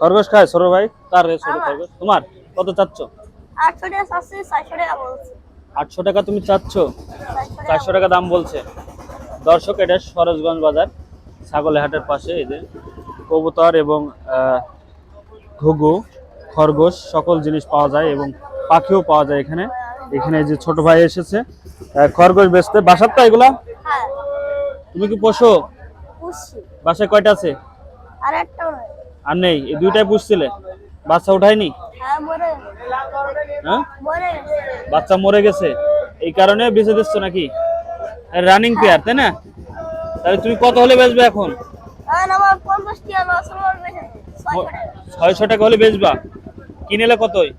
খরগোশ খায় সরো ভাই? কার রে ছোট খরগোশ? তোমার? কত চাচ্ছ? আটশো টাকা চাচ্ছি চারশো টাকা বলছে। আটশো টাকা তুমি চাচ্ছ? চারশো টাকা দাম বলছে। দর্শক এটা সরোজগঞ্জ বাজার ছাগলের হাটের পাশে এই যে কবুতর এবং ঘুঘু খরগোশ সকল জিনিস পাওয়া যায় এবং পাখিও পাওয়া যায় এখানে। এখানে যে ছোট ভাই এসেছে খরগোশ বেচতে। বাসার তো এগুলা? হ্যাঁ। তুমি কি পোষো? বাসায় কয়টা আছে? আর একটাও আর নেই? এই দুইটাই পুষছিলে? বাচ্চা উঠায়নি? হ্যাঁ হ্যাঁ? বাচ্চা মরে গেছে। এই কারণে বেঁচে দিচ্ছ নাকি? রানিং পেয়ার তাই না? তাহলে তুমি কত হলে বেচবে এখন? ছয়শো টাকা। হলে বেচবা। কিনেলে কতই?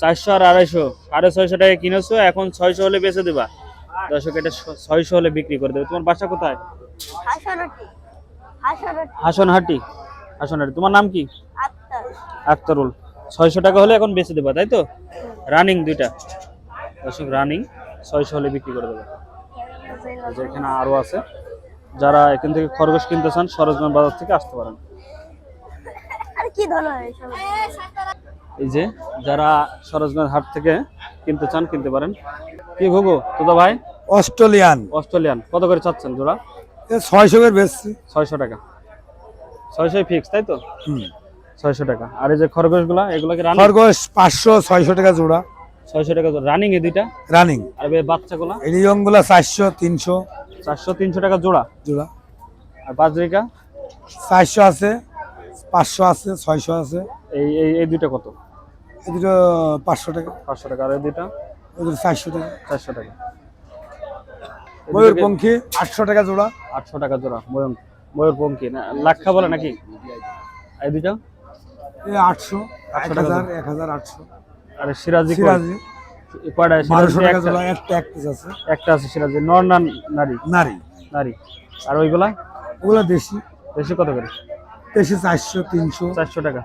চারশো আর আড়াইশো। সাড়ে ছয়শো টাকা কিনেছো এখন ছয়শো হলে বেচে দেবা। দর্শক এটা ছয়শো হলে বিক্রি করে দেবে। তোমার বাসা কোথায়? হাসনহাটি। হাসনহাটি। তোমার নাম কি? আক্তারুল। ছয়শো টাকা হলে এখন বেচে দেবা তাই তো? রানিং দুইটা। দর্শক রানিং ছয়শো হলে বিক্রি করে দেবে। এখানে আরও আছে। যারা এখান থেকে খরগোশ কিনতে চান সরোজগঞ্জ বাজার থেকে আসতে পারেন। এই যে যারা সরোজগঞ্জ হাট থেকে কিনতে চান কিনতে পারেন। কি ভোগো তোদা ভাই? অস্ট্রেলিয়ান। অস্ট্রেলিয়ান। কত করে চাচ্ছেন জোড়া? ছয়শো করে বেচছি ছয়শো টাকা। ছয়শোই ফিক্স তাই তো? হুম। ছয়শো টাকা। আর এই যে খরগোশগুলা এগুলো কি খরগোশ পাঁচশো ছয়শো টাকা জোড়া। ছয়শো টাকা রানিং এ দুইটা? রানিং আর এই বাচ্চাগুলা? এই ইয়ংগুলো চারশো তিনশো। চারশো তিনশো টাকা জোড়া? জোড়া। আর বাজরিকা? চারশো আছে পাঁচশো আছে ছয়শো আছে। এই এই এই দুইটা কত? এই দুটো পাঁচশো টাকা। পাঁচশো টাকা। আর এই দুইটা? ওই দুটো চারশো টাকা। চারশো টাকা। এই ময়ূর দুটোকে পঙ্খী আটশো টাকা জোড়া। আটশো টাকা জোড়া ময়ূর ময়ূর পঙ্কি না? লাক্ষা বলে নাকি? এই দুইটা? এই আটশো এক 800 টাকা হাজার। এক হাজার আটশো। আর সিরাজি একটা। জোড়া একটা আছে। একটা আছে সিরাজি। নর না নারী? নারী। নারী। আর ওইগুলা? ওগুলো দেশি। বেশি কত করে? দেশি চারশো তিনশো। চারশো টাকা।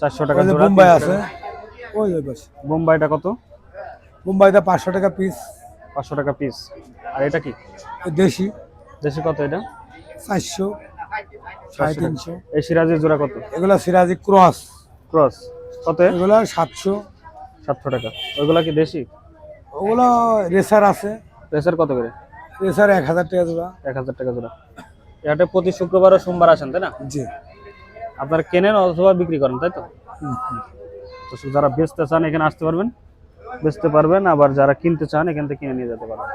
চারশো টাকা বোম্বাই আছে। ওই বোম্বাইটা কত? বোম্বাইতে পাঁচশো টাকা পিস। পাঁচশো টাকা পিস আর এটা কি? দেশি। দেশি কত এটা? চারশো সাড়ে তিনশো। এই সিরাজের জোড়া কত? এগুলো সিরাজি ক্রস। ক্রস। কত? এগুলো সাতশো। সাতশো টাকা। ওইগুলা কি দেশি? ওগুলো রেসার আছে। রেসার কত করে? রেসার এক হাজার টাকা জোড়া। এক হাজার টাকা জোড়া। এটা প্রতি শুক্রবার ও সোমবার আসেন তাই না? জি। আপনারা কেনেন অথবা বিক্রি করেন তাই তো। তো যারা বেচতে চান এখানে আসতে পারবেন। বেচতে পারবেন আবার যারা কিনতে চান এখান থেকে কিনে নিয়ে যেতে পারবেন